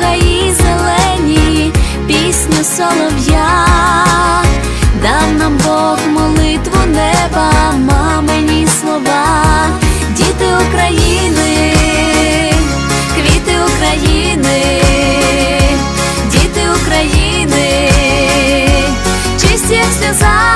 гаї зелені, пісню солов'я, дав нам Бог молитву неба, мамині слова, діти України, квіти України, діти України, чисті як сльоза.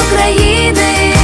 України.